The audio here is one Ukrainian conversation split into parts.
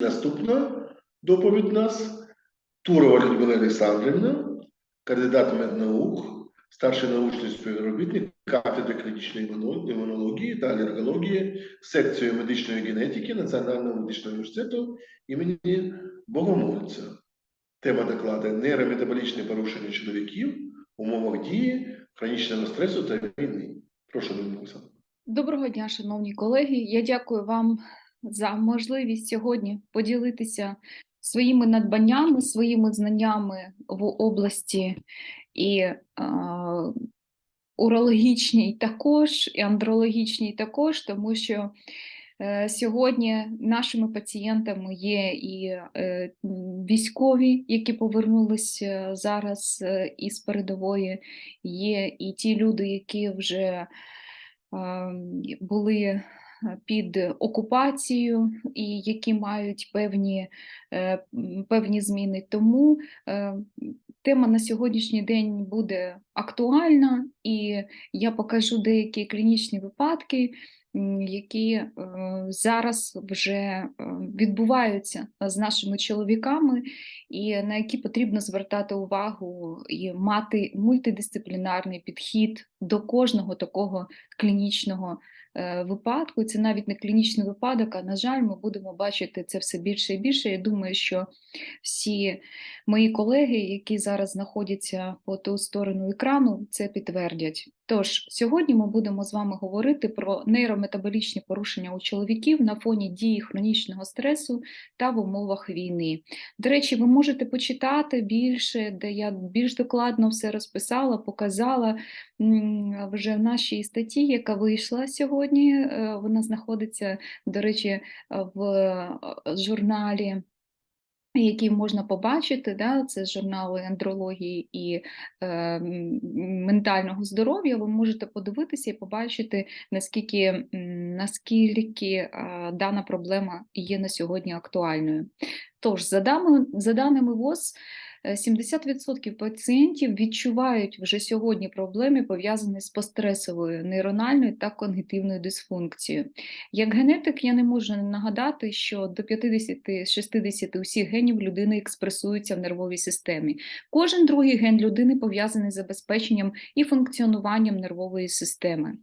наступна доповідь нас Турова Людмила Олександрівна, кандидат меднаук, старший научний співробітник кафедри клінічної імуно- імунології та алергології секцією медичної генетики Національного медичного університету імені Богомольця. Тема докладу нейрометаболічне порушення чоловіків в умовах дії хронічного стресу та війни. Прошу, Людмила Олександрівна. Доброго дня, шановні колеги. Я дякую вам за можливість сьогодні поділитися своїми надбаннями, своїми знаннями в області і е, урологічній також, і андрологічній також, тому що е, сьогодні нашими пацієнтами є і е, військові, які повернулися зараз е, із передової, є і ті люди, які вже були е, під окупацією і які мають певні, е, певні зміни. Тому е, тема на сьогоднішній день буде актуальна, і я покажу деякі клінічні випадки, які е, зараз вже відбуваються з нашими чоловіками, і на які потрібно звертати увагу і мати мультидисциплінарний підхід до кожного такого клінічного випадку. Це навіть не клінічний випадок, а на жаль, ми будемо бачити це все більше і більше. Я думаю, що всі мої колеги, які зараз знаходяться по ту сторону екрану, це підтвердять. Тож сьогодні ми будемо з вами говорити про нейрометаболічні порушення у чоловіків на фоні дії хронічного стресу та в умовах війни. До речі, ви можете почитати більше, де я більш докладно все розписала, показала вже в нашій статті, яка вийшла сьогодні. Е, Вона знаходиться, до речі, в е, журналі. Які можна побачити, да, це журнали андрології і е, ментального здоров'я. Ви можете подивитися і побачити, наскільки, наскільки е, дана проблема є на сьогодні актуальною. Тож, за даними, за даними ВОЗ, 70% пацієнтів відчувають вже сьогодні проблеми, пов'язані з постресовою нейрональною та когнітивною дисфункцією. Як генетик, я не можу нагадати, що до 50-60 усіх генів людини експресуються в нервовій системі. Кожен другий ген людини пов'язаний з забезпеченням і функціонуванням нервової системи.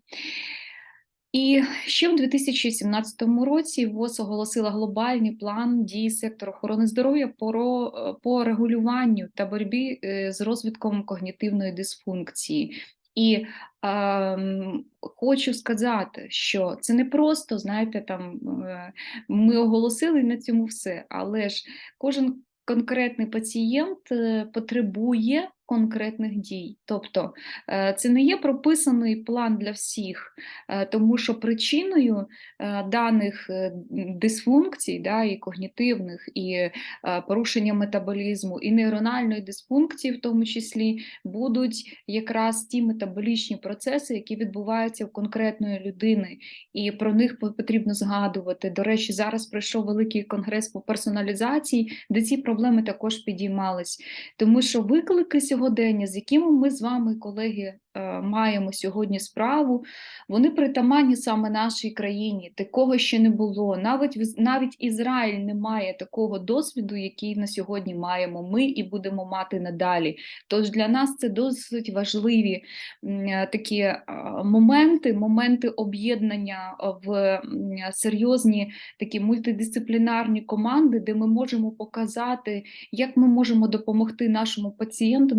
І ще в 2017 році ВОЗ оголосила глобальний план дій сектору охорони здоров'я по, по регулюванню та боротьбі е, з розвитком когнітивної дисфункції. І ем, хочу сказати, що це не просто, знаєте, там е, ми оголосили на цьому все, але ж кожен конкретний пацієнт е, потребує конкретних дій. Тобто е, це не є прописаний план для всіх, е, тому що причиною е, даних дисфункцій, да, і когнітивних, і порушення метаболізму, і нейрональної дисфункції, в тому числі, будуть якраз ті метаболічні процеси, які відбуваються в конкретної людини, і про них потрібно згадувати. До речі, зараз пройшов великий конгрес по персоналізації, де ці проблеми також підіймались. Тому що виклики сьогодення, з якими ми з вами, колеги, маємо сьогодні справу, вони притаманні саме нашій країні. Такого ще не було. Навіть навіть Ізраїль не має такого досвіду, який на сьогодні маємо ми і будемо мати надалі. Тож для нас це досить важливі е, такі е, моменти, моменти об'єднання е, в серйозні такі мультидисциплінарні команди, де ми можемо показати, як ми можемо допомогти нашому пацієнту,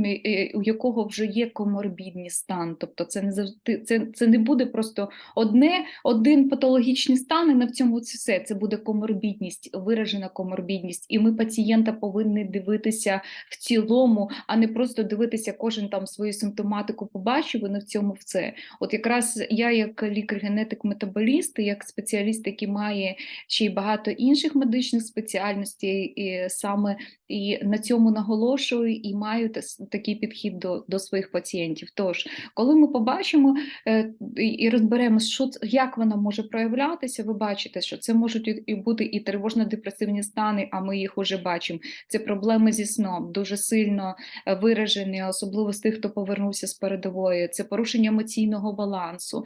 у якого вже є коморбідний стан. Тобто це не завжди це, це не буде просто одне, один патологічний стан, і на цьому це все. Це буде коморбідність, виражена коморбідність. І ми пацієнта повинні дивитися в цілому, а не просто дивитися, кожен там свою симптоматику побачив, і на в цьому все. От якраз я, як лікар-генетик-метаболіст, як спеціаліст, який має ще й багато інших медичних спеціальностей, і саме і на цьому наголошую і маю такий підхід до, до своїх пацієнтів. Тож, коли ми побачимо е, і- розберемо, що як вона може проявлятися, ви бачите, що це можуть і- і бути і тривожно-депресивні стани, а ми їх уже бачимо. Це проблеми зі сном, дуже сильно е, виражені, особливо з тих, хто повернувся з передової. Це порушення емоційного балансу.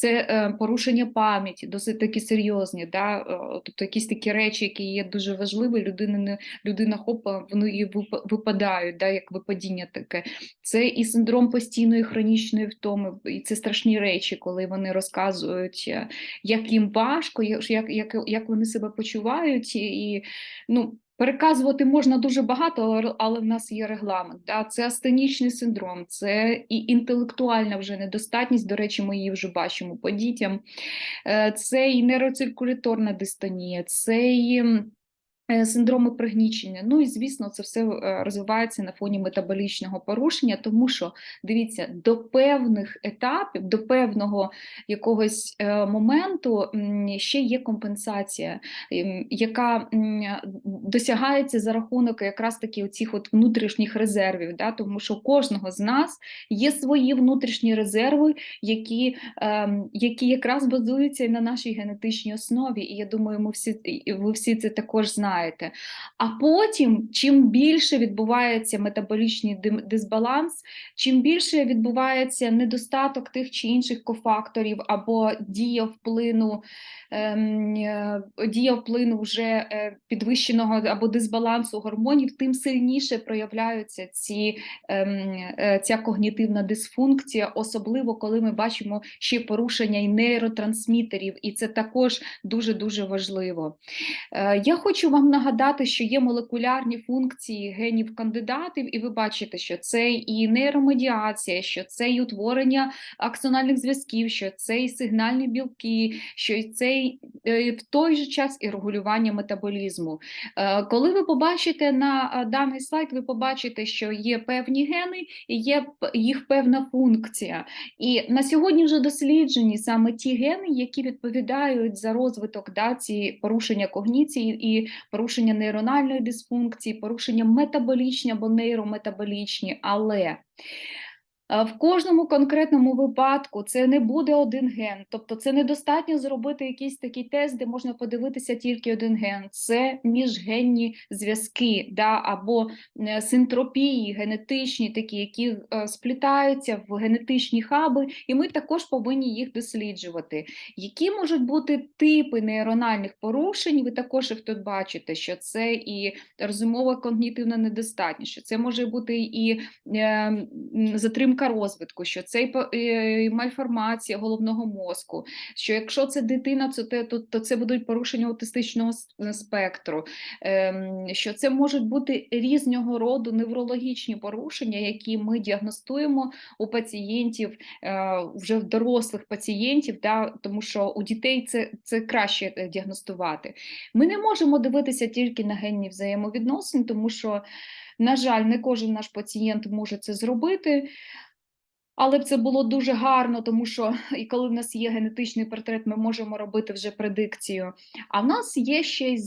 Це е, порушення пам'яті, досить такі серйозні, да? е, тобто якісь такі речі, які є дуже важливі, людина не людина хопа, вони її випадають, да? як випадіння таке. Це і синдром постійної хронічної втоми, і це страшні речі, коли вони розказують, е, як їм важко, як, як, як, вони себе почувають, і, і ну. Переказувати можна дуже багато, але- в нас є регламент. Да? Це астенічний синдром, це і інтелектуальна вже недостатність. До речі, ми її вже бачимо по дітям. Е, Це і нейроциркуляторна дистонія, це і синдроми пригнічення. Ну і звісно, це все е, розвивається на фоні метаболічного порушення, тому що дивіться, до певних етапів, до певного якогось е, моменту ще є компенсація, яка досягається за рахунок якраз таки оцих от внутрішніх резервів, да? тому що у кожного з нас є свої внутрішні резерви, які, ем, які якраз базуються на нашій генетичній основі. І я думаю, ми всі ви всі це також знаєте. А потім, чим більше відбувається метаболічний дисбаланс, чим більше відбувається недостаток тих чи інших кофакторів або дія вплину, ем, е, дія вплину вже е, підвищеного або дисбалансу гормонів, тим сильніше проявляються ці, ем, е, ця когнітивна дисфункція, особливо коли ми бачимо ще порушення і нейротрансмітерів, і це також дуже дуже важливо. Я хочу вам нагадати, що є молекулярні функції генів кандидатів, і ви бачите, що це і нейромедіація, що це і утворення аксональних зв'язків, що це і сигнальні білки, що і це е, в той же час і регулювання метаболізму. Е, Коли ви побачите на е, даний слайд, ви побачите, що є певні гени і є їх певна функція. І на сьогодні вже досліджені саме ті гени, які відповідають за розвиток да, ці порушення когніції і порушення нейрональної дисфункції, порушення метаболічні або нейрометаболічні, але В кожному конкретному випадку це не буде один ген, тобто це недостатньо зробити якийсь такий тест, де можна подивитися тільки один ген. Це міжгенні зв'язки, да, або е, синтропії генетичні, такі, які е, сплітаються в генетичні хаби, і ми також повинні їх досліджувати. Які можуть бути типи нейрональних порушень? Ви також їх тут бачите, що це і розумова когнітивна недостатність, що це може бути і е, м, розвитку, що це е, мальформація головного мозку, що якщо це дитина, то, то, то це будуть порушення аутистичного е, спектру, ем, що це можуть бути різного роду неврологічні порушення, які ми діагностуємо у пацієнтів, е, вже в дорослих пацієнтів, да, тому що у дітей це, це краще діагностувати. Ми не можемо дивитися тільки на генні взаємовідносини, тому що, на жаль, не кожен наш пацієнт може це зробити. Але це було дуже гарно, тому що і коли в нас є генетичний портрет, ми можемо робити вже предикцію. А в нас є ще й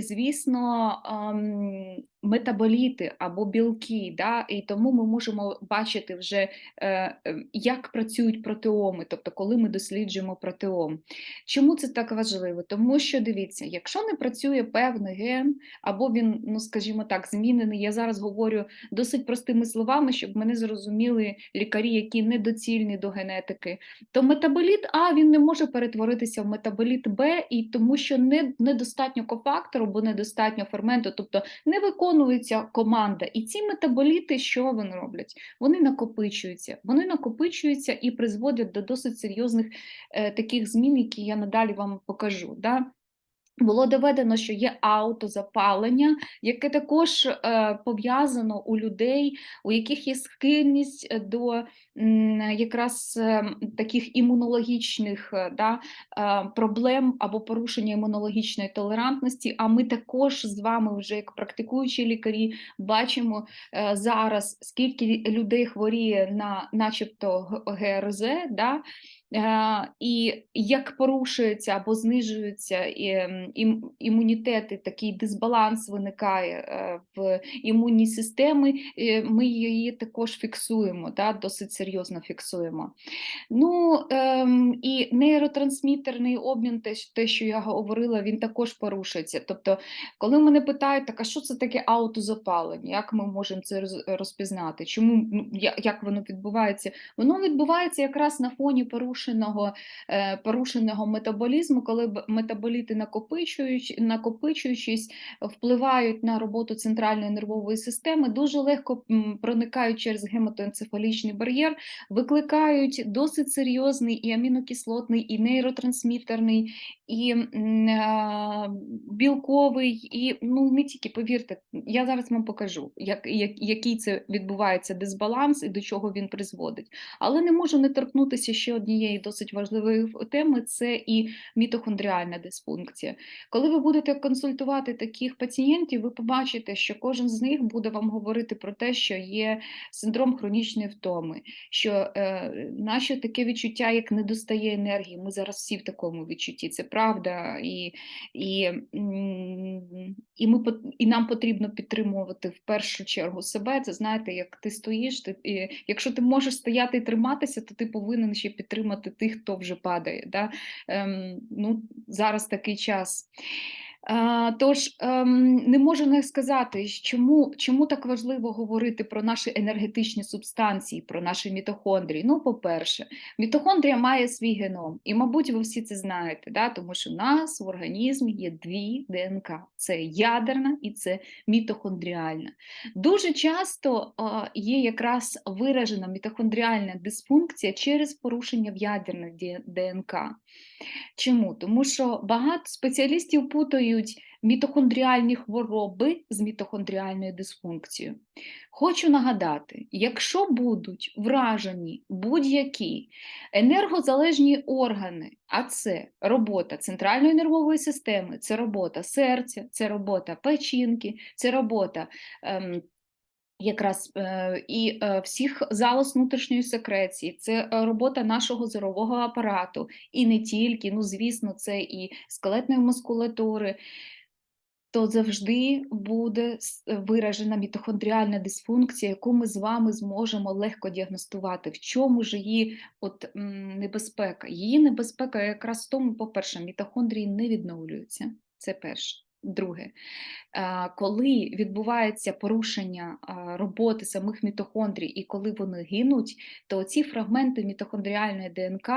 звісно ем, метаболіти або білки, да? і тому ми можемо бачити вже, е, е, як працюють протеоми, тобто коли ми досліджуємо протеом. Чому це так важливо? Тому що дивіться, якщо не працює певний ген, або він, ну скажімо так, змінений, я зараз говорю досить простими словами, щоб мене зрозуміли лікарі, які недоцільні до генетики, то метаболіт А він не може перетворитися в метаболіт Б, і тому що не, недостатньо кофактору, бо недостатньо ферменту, тобто не виконується команда. І ці метаболіти, що вони роблять? Вони накопичуються. Вони накопичуються і призводять до досить серйозних е, таких змін, які я надалі вам покажу. Да? Було доведено, що є аутозапалення, яке також е, пов'язано у людей, у яких є схильність до м, якраз е, таких імунологічних е, да, е, проблем або порушення імунологічної толерантності. А ми також з вами, вже як практикуючі лікарі, бачимо е, зараз, скільки людей хворіє на начебто ГРЗ. Да, І як порушується або знижується ем, ім- імунітет, і такий дисбаланс виникає е, в імунній системі, е, ми її також фіксуємо, да, досить серйозно фіксуємо. Ну ем, і нейротрансмітерний обмін, те, що- я говорила, він також порушується. Тобто, коли мене питають, так а що це таке аутозапалення? Як ми можемо це розпізнати? Чому ну, як воно відбувається? Воно відбувається якраз на фоні порушення порушеного, е, порушеного метаболізму, коли метаболіти накопичують, накопичуючись, впливають на роботу центральної нервової системи, дуже легко проникають через гематоенцефалічний бар'єр, викликають досить серйозний і амінокислотний, і нейротрансмітерний, і а, білковий, і ну не тільки повірте, я зараз вам покажу, як, як, який це відбувається дисбаланс і до чого він призводить. Але не можу не торкнутися ще однієї досить важливої теми: це і мітохондріальна дисфункція. Коли ви будете консультувати таких пацієнтів, ви побачите, що кожен з них буде вам говорити про те, що є синдром хронічної втоми, що е, наше таке відчуття, як недостає енергії. Ми зараз всі в такому відчутті, це правда, і, і, і, ми, і нам потрібно підтримувати в першу чергу себе. Це знаєте, як ти стоїш, ти, і, якщо ти можеш стояти і триматися, то ти повинен ще підтримати тих, хто вже падає. Да? Ем, ну, зараз такий час. А, Тож ем, не можу не сказати, чому, чому так важливо говорити про наші енергетичні субстанції, про наші мітохондрії. Ну, по-перше, мітохондрія має свій геном, і, мабуть, ви всі це знаєте, да? тому що в нас в організмі є дві ДНК: це ядерна і це мітохондріальна. Дуже часто є якраз виражена мітохондріальна дисфункція через порушення в ядерних ДНК. Чому? Тому що багато спеціалістів путають мітохондріальні хвороби з мітохондріальною дисфункцією. Хочу нагадати, якщо будуть вражені будь-які енергозалежні органи, а це робота центральної нервової системи, це робота серця, це робота печінки, це робота. Ем, Якраз е, і е, всіх залоз внутрішньої секреції, це е, робота нашого зорового апарату, і не тільки, ну звісно, це і скелетної мускулатури, то завжди буде виражена мітохондріальна дисфункція, яку ми з вами зможемо легко діагностувати. В чому ж її от, небезпека? Її небезпека якраз в тому, по-перше, мітохондрії не відновлюються. Це перше. Друге, коли відбувається порушення роботи самих мітохондрій і коли вони гинуть, то ці фрагменти мітохондріальної ДНК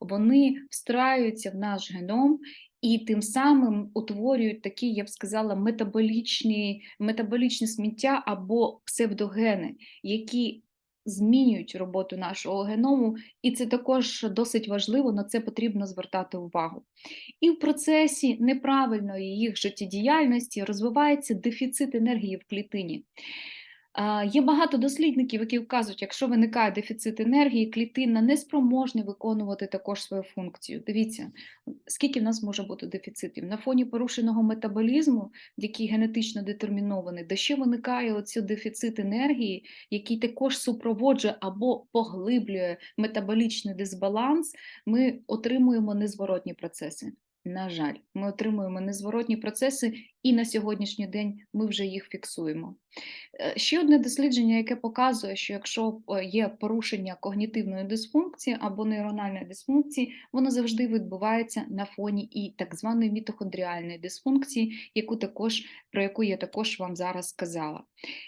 вони встраюються в наш геном і тим самим утворюють такі, я б сказала, метаболічні, метаболічні сміття або псевдогени, які змінюють роботу нашого геному, і це також досить важливо, на це потрібно звертати увагу. І в процесі неправильної їх життєдіяльності розвивається дефіцит енергії в клітині. Є багато дослідників, які вказують, якщо виникає дефіцит енергії, клітина не спроможна виконувати також свою функцію. Дивіться, скільки в нас може бути дефіцитів на фоні порушеного метаболізму, який генетично детермінований, де ще виникає оцей дефіцит енергії, який також супроводжує або поглиблює метаболічний дисбаланс, ми отримуємо незворотні процеси. На жаль, ми отримуємо незворотні процеси, і на сьогоднішній день ми вже їх фіксуємо. Е, Ще одне дослідження, яке показує, що якщо е, є порушення когнітивної дисфункції або нейрональної дисфункції, воно завжди відбувається на фоні і так званої мітохондріальної дисфункції, яку також, про яку я також вам зараз сказала.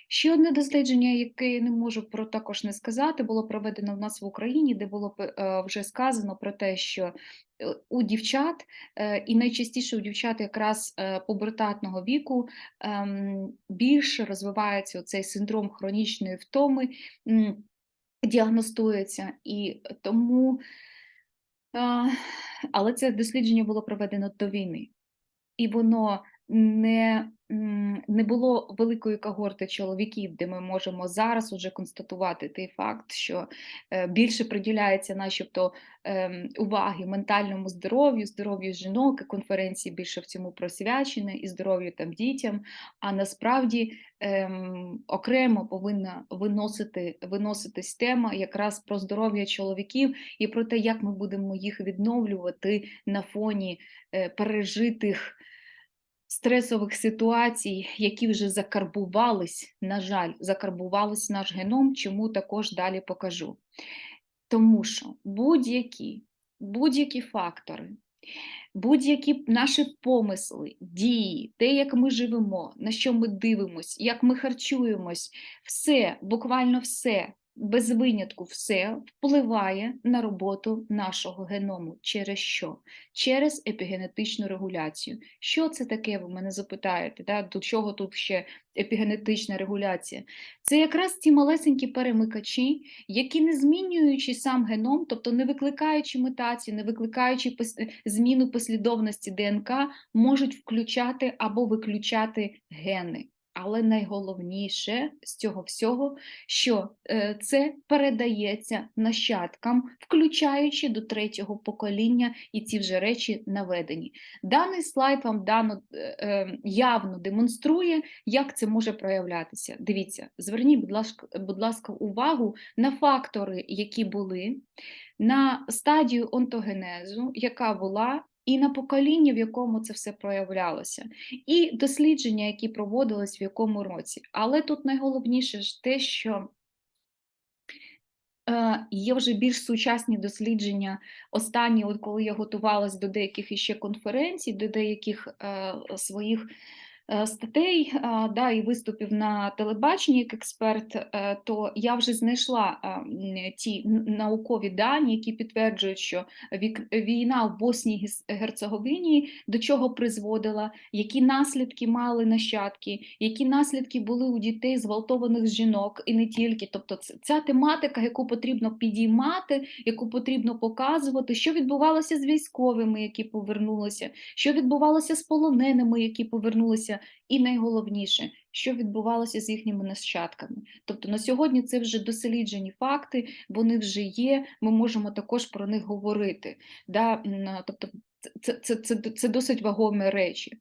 Ще одне дослідження, яке я не можу про також не сказати, було проведено в нас в Україні, де було е, вже сказано про те, що у дівчат, і найчастіше у дівчат якраз е, пубертатного віку, ем, більше розвивається цей синдром хронічної втоми, діагностується. І тому, а, але це дослідження було проведено до війни, і воно не, не було великої когорти чоловіків, де ми можемо зараз уже констатувати той факт, що е, більше приділяється, начебто, ем, уваги ментальному здоров'ю, здоров'ю жінок, і конференції більше в цьому просвячені, і здоров'ю там дітям. А насправді ем, окремо повинна виносити, виноситись тема якраз про здоров'я чоловіків і про те, як ми будемо їх відновлювати на фоні е, пережитих стресових ситуацій, які вже закарбувались, на жаль, закарбувались наш геном, чому також далі покажу. Тому що будь-які, будь-які фактори, будь-які наші помисли, дії, те, як ми живемо, на що ми дивимось, як ми харчуємось, все, буквально все без винятку все впливає на роботу нашого геному. Через що? Через епігенетичну регуляцію. Що це таке, ви мене запитаєте? Да? До чого тут ще епігенетична регуляція? Це якраз ті малесенькі перемикачі, які не змінюючи сам геном, тобто не викликаючи мутацію, не викликаючи пос- зміну послідовності ДНК, можуть включати або виключати гени. Але найголовніше з цього всього, що е, це передається нащадкам, включаючи до третього покоління, і ці вже речі наведені. Даний слайд вам дано е, е, явно демонструє, як це може проявлятися. Дивіться, зверніть, будь ласка, будь ласка, увагу на фактори, які були, на стадію онтогенезу, яка була, і на покоління, в якому це все проявлялося, і дослідження, які проводились в якому році. Але тут найголовніше ж те, що Е, Є вже більш сучасні дослідження. Останні, от коли я готувалась до деяких іще конференцій, до деяких е, своїх статей е, да, і виступів на телебаченні як експерт, е, то я вже знайшла е, ті наукові дані, які підтверджують, що війна в Боснії Герцеговині до чого призводила, які наслідки мали нащадки, які наслідки були у дітей зґвалтованих жінок і не тільки. Тобто, ця тематика, яку потрібно підіймати, яку потрібно показувати, що відбувалося з військовими, які повернулися, що відбувалося з полоненими, які повернулися, і найголовніше, що відбувалося з їхніми нащадками. Тобто на сьогодні це вже досліджені факти, вони вже є. Ми можемо також про них говорити. Да? Тобто, це, це, це, це досить вагомі речі.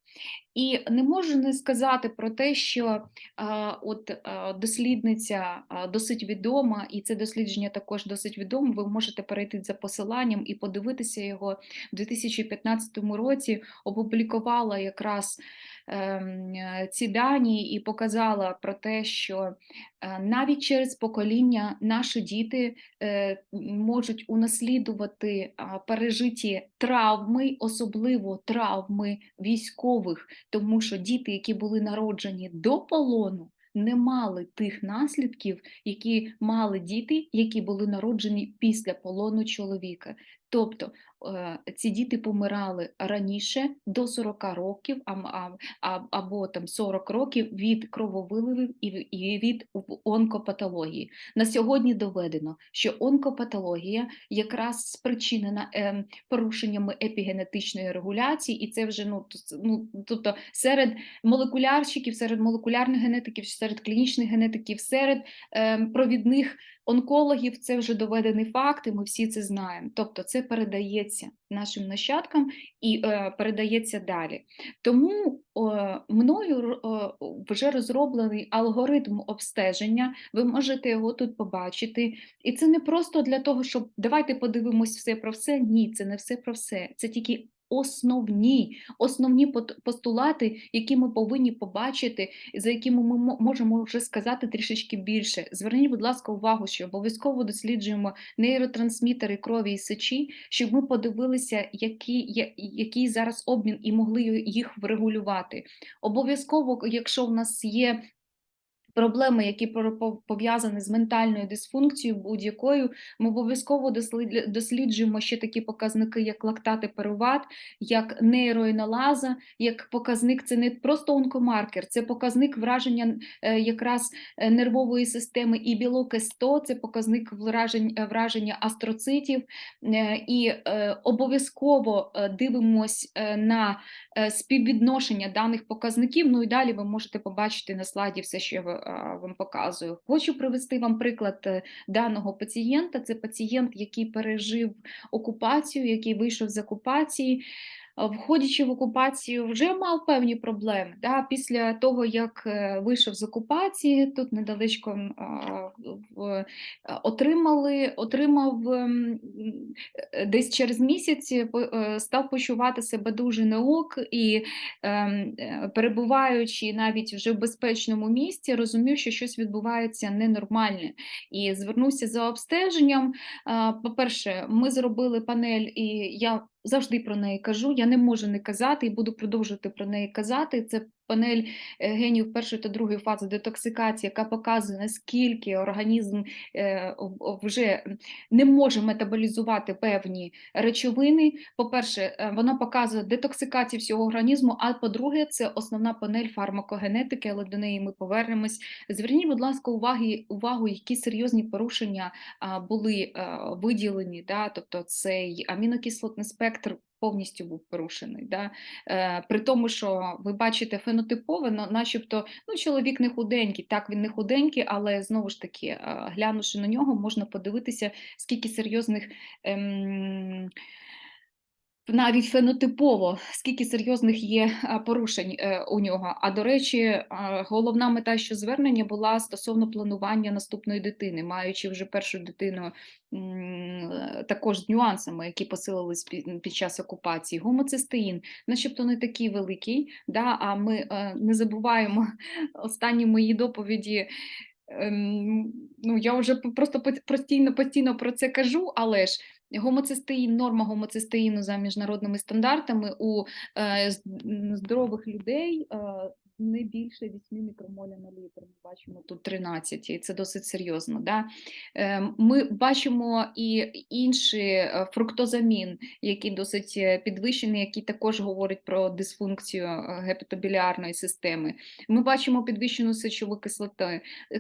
І не можу не сказати про те, що а, от а, дослідниця а, досить відома, і це дослідження також досить відоме. Ви можете перейти за посиланням і подивитися його в 2015 році. Опублікувала якраз ці дані і показала про те, що е, навіть через покоління наші діти е, можуть унаслідувати пережиті травми, особливо травми військових, тому що діти, які були народжені до полону, не мали тих наслідків, які мали діти, які були народжені після полону чоловіка. Тобто е, ці діти помирали раніше до 40 років, або там 40 років від крововиливів і, від онкопатології. На сьогодні доведено, що онкопатологія якраз спричинена ем, порушеннями епігенетичної регуляції, і це вже ну, ну тобто серед молекулярщиків, серед молекулярних генетиків, серед клінічних генетиків, серед ем, провідних онкологів це вже доведений факт, і ми всі це знаємо. Тобто це передається нашим нащадкам і е, передається далі. Тому е, мною е, вже розроблений алгоритм обстеження. Ви можете його тут побачити. І це не просто для того, щоб давайте подивимось все про все. Ні, це не все про все. Це тільки основні, основні постулати, які ми повинні побачити, за якими ми мо- можемо вже сказати трішечки більше. Зверніть, будь ласка, увагу, що обов'язково досліджуємо нейротрансмітери крові і сечі, щоб ми подивилися, який, який зараз обмін і могли їх врегулювати. Обов'язково, якщо в нас є проблеми, які пов'язані з ментальною дисфункцією будь-якою, ми обов'язково дослід- досліджуємо ще такі показники, як лактати переват, як нейроінолаза, як показник, це не просто онкомаркер, це показник враження е, якраз е, нервової системи і білок С100, це показник вражень, е, враження астроцитів, і обов'язково дивимось на співвідношення даних показників. Ну і далі ви можете побачити на слайді все, що я вам показую. Хочу привести вам приклад е, даного пацієнта. Це пацієнт, який пережив окупацію, який вийшов з окупації. А, Входячи в окупацію, вже мав певні проблеми. Да? Після того, як е, вийшов з окупації, тут недалечко е, отримали, отримав ем, е, десь через місяць е, е, став почувати себе дуже неок і ем, е, перебуваючи навіть вже в безпечному місці, розумів, що щось відбувається ненормальне. І звернувся за обстеженням. По-перше, ми зробили панель, і я завжди про неї кажу. Я не можу не казати і буду продовжувати про неї казати. Це панель е, генів першої та другої фази детоксикації, яка показує, наскільки організм е, вже не може метаболізувати певні речовини. По-перше, е, вона показує детоксикацію всього організму, а по-друге, це основна панель фармакогенетики, але до неї ми повернемось. Зверніть, будь ласка, уваги, увагу, які серйозні порушення були виділені, да? тобто цей амінокислотний спектр повністю був порушений. Да? Е, при тому, що ви бачите фенотипове, начебто ну, чоловік не худенький, так він не худенький, але знову ж таки, е, глянувши на нього, можна подивитися, скільки серйозних. Ем, навіть фенотипово, скільки серйозних є порушень е, у нього. А до речі, головна мета що звернення була стосовно планування наступної дитини, маючи вже першу дитину е, також з нюансами, які посилились під, час окупації. Гомоцистеїн, начебто не такий великий, да, а ми е, не забуваємо останні мої доповіді. ем, Ну, я вже просто постійно, постійно про це кажу, але ж гомоцистеїн, норма гомоцистеїну за міжнародними стандартами у е, здорових людей е, не більше 8 мікромоля на літр. Ми бачимо тут 13, і це досить серйозно. Да? Е, Ми бачимо і інший фруктозамін, який досить підвищений, який також говорить про дисфункцію гепатобілярної системи. Ми бачимо підвищену сечову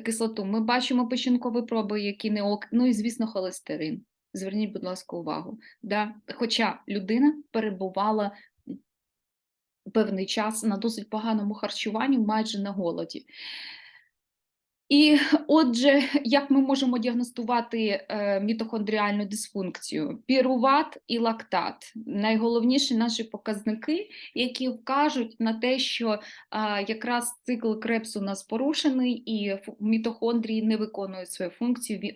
кислоту. Ми бачимо печінкові проби, які не ок, ну і звісно, холестерин. Зверніть, будь ласка, увагу. Да? Хоча людина перебувала певний час на досить поганому харчуванні, майже на голоді. І отже, як ми можемо діагностувати е, мітохондріальну дисфункцію? Піруват і лактат найголовніші наші показники, які вкажуть на те, що а, якраз цикл Крепсу у нас порушений, і мітохондрії не виконують свою функцію,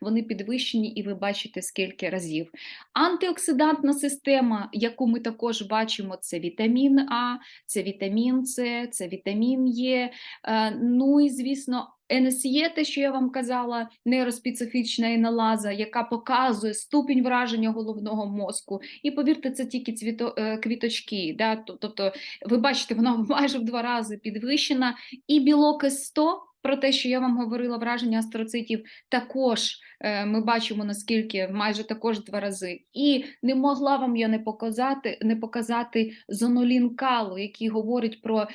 вони підвищені, і ви бачите скільки разів. Антиоксидантна система, яку ми також бачимо, це вітамін А, це вітамін С, це вітамін Е. Е, Ну і звісно, НСЄ, те, що я вам казала, нейроспецифічна іналаза, яка показує ступінь враження головного мозку. І повірте, це тільки цвіто, е, квіточки. Да? Тобто, ви бачите, вона майже в два рази підвищена. І білок С100, про те, що я вам говорила, враження астроцитів, також е, ми бачимо наскільки майже також два рази. І не могла вам я не показати, не показати зонолін калу, який говорить про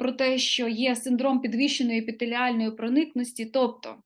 про те, що є синдром підвищеної епітеліальної проникності. Тобто,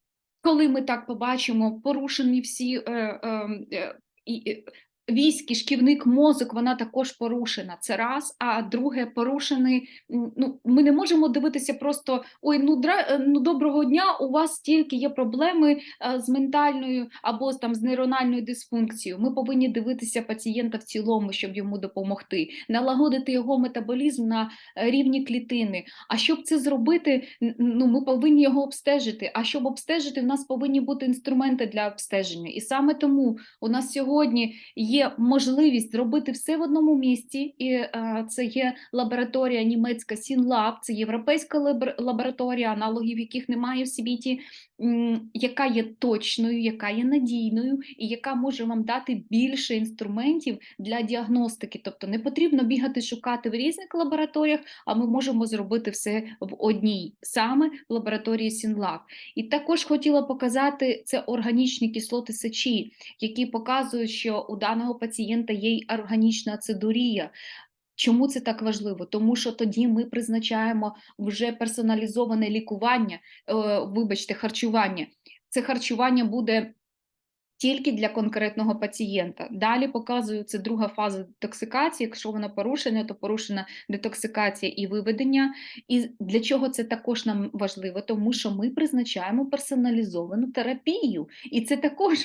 коли ми так побачимо, порушені всі е, е, е, і, вісь, кишківник, мозок, вона також порушена. Це раз. А друге, порушений. Ну, ми не можемо дивитися просто ой, ну дра, е, ну доброго дня. У вас тільки є проблеми е, з ментальною або там з нейрональною дисфункцією. Ми повинні дивитися пацієнта в цілому, щоб йому допомогти, налагодити його метаболізм на е, рівні клітини. А щоб це зробити, ну ми повинні його обстежити. А щоб обстежити, в нас повинні бути інструменти для обстеження. І саме тому у нас сьогодні є можливість зробити все в одному місці, і е, це є лабораторія німецька Сінлаб, це європейська лабор- лабораторія, аналогів яких немає в світі, яка є точною, яка є надійною, і яка може вам дати більше інструментів для діагностики. Тобто не потрібно бігати шукати в різних лабораторіях, а ми можемо зробити все в одній, саме в лабораторії Сінлаб. І також хотіла показати це органічні кислоти сечі, які показують, що у даного пацієнта є й органічна ацидурія. Чому це так важливо? Тому що тоді ми призначаємо вже персоналізоване лікування, е, вибачте, харчування. Це харчування буде тільки для конкретного пацієнта. Далі показую, це друга фаза детоксикації. Якщо вона порушена, то порушена детоксикація і виведення. І для чого це також нам важливо? Тому що ми призначаємо персоналізовану терапію. І це також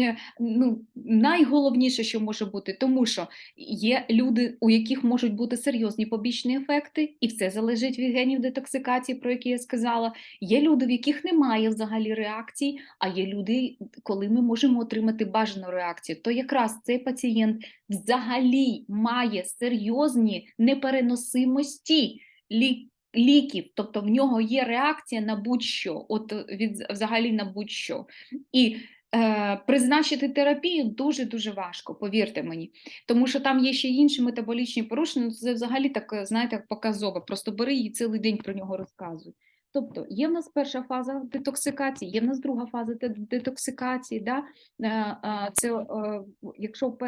е, ну, найголовніше, що може бути, тому що є люди, у яких можуть бути серйозні побічні ефекти, і все залежить від генів детоксикації, про які я сказала. Є люди, в яких немає взагалі реакцій, а є люди, коли ми можемо отримати бажану реакцію, то якраз цей пацієнт взагалі має серйозні непереносимості лі- ліків, тобто в нього є реакція на будь-що, от від взагалі на будь-що. І Е, Призначити терапію дуже дуже важко, повірте мені, тому що там є ще інші метаболічні порушення. Це взагалі так, знаєте, показово. Просто бери і цілий день про нього розказуй. Тобто є в нас перша фаза детоксикації, є в нас друга фаза де- детоксикації. Да? Е, е, Це, е, якщо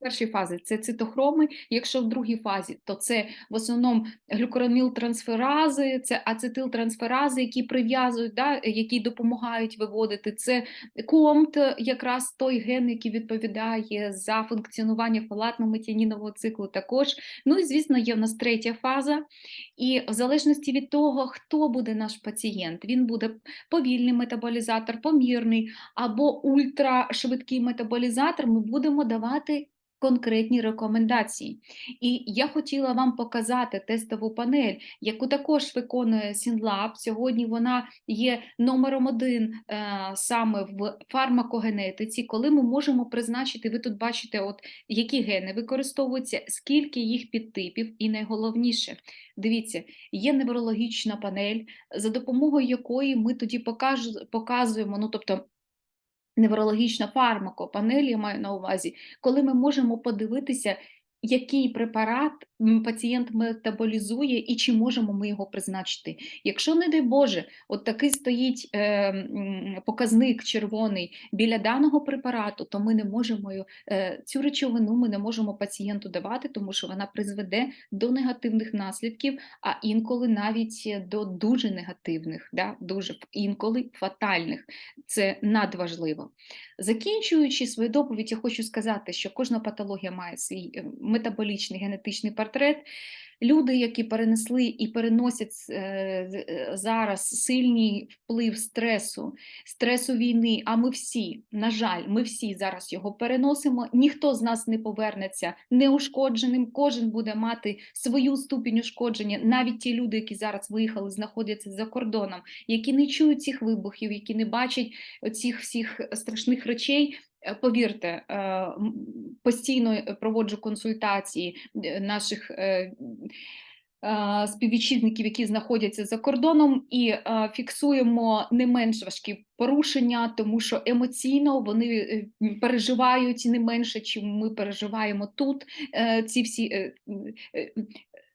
першій фазі це цитохроми, якщо в другій фазі, то це в основному глюкоронілтрансферази, це ацетилтрансферази, які прив'язують, да, які допомагають виводити. Це комт, якраз той ген, який відповідає за функціонування фолатно-метіонінового циклу також. Ну і звісно, є в нас третя фаза. І в залежності від того, хто буде наш пацієнт, він буде повільний метаболізатор, помірний або ультрашвидкий метаболізатор, ми будемо давати конкретні рекомендації. І я хотіла вам показати тестову панель, яку також виконує Сінлаб. Сьогодні вона є номером один е, саме в фармакогенетиці, коли ми можемо призначити, ви тут бачите, от які гени використовуються, скільки їх підтипів, і найголовніше, дивіться, є неврологічна панель, за допомогою якої ми тоді покаж- показуємо, ну тобто. Неврологічна фармакопанель, я маю на увазі, коли ми можемо подивитися, який препарат пацієнт метаболізує і чи можемо ми його призначити. Якщо, не дай Боже, от такий стоїть е, показник червоний біля даного препарату, то ми не можемо е, цю речовину ми не можемо пацієнту давати, тому що вона призведе до негативних наслідків, а інколи навіть до дуже негативних, да, дуже інколи фатальних. Це надважливо. Закінчуючи свою доповідь, я хочу сказати, що кожна патологія має свій е, метаболічний генетичний портрет. Люди, які перенесли і переносять е, е, зараз сильний вплив стресу, стресу війни, а ми всі, на жаль, ми всі зараз його переносимо. Ніхто з нас не повернеться неушкодженим, кожен буде мати свою ступінь ушкодження. Навіть ті люди, які зараз виїхали, знаходяться за кордоном, які не чують цих вибухів, які не бачать цих всіх страшних речей. Е, Повірте, е, постійно е, проводжу консультації наших співвітчизників, які знаходяться за кордоном, і фіксуємо не менш важкі порушення, тому що емоційно вони переживають не менше, чим ми переживаємо тут. Ці всі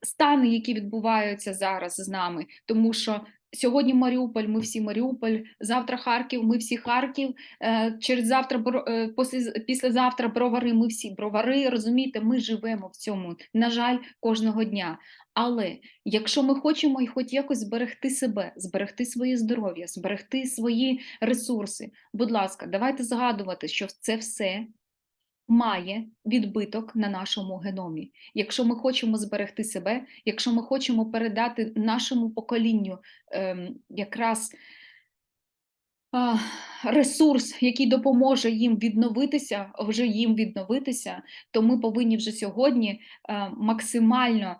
стани, які відбуваються зараз з нами, тому що. Сьогодні Маріуполь, ми всі Маріуполь, завтра Харків, ми всі Харків, е, через завтра, е, після, післязавтра бровари, ми всі бровари. Розумієте, ми живемо в цьому, на жаль, кожного дня. Але якщо ми хочемо і хоч якось зберегти себе, зберегти своє здоров'я, зберегти свої ресурси, будь ласка, давайте згадувати, що це все має відбиток на нашому геномі. Якщо ми хочемо зберегти себе, якщо ми хочемо передати нашому поколінню ем, якраз е, ресурс, який допоможе їм відновитися, вже їм відновитися, то ми повинні вже сьогодні е, максимально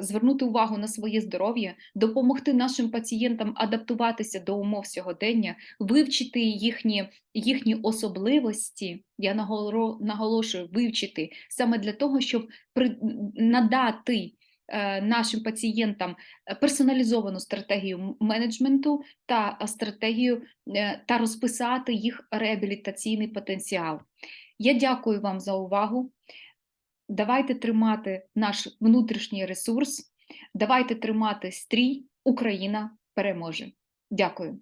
звернути увагу на своє здоров'я, допомогти нашим пацієнтам адаптуватися до умов сьогодення, вивчити їхні, їхні особливості. Я наголо- наголошую вивчити саме для того, щоб надати е, нашим пацієнтам е, персоналізовану стратегію менеджменту та е, стратегію е, та розписати їх реабілітаційний потенціал. Я дякую вам за увагу. Давайте тримати наш внутрішній ресурс, давайте тримати стрій. Україна переможе. Дякую.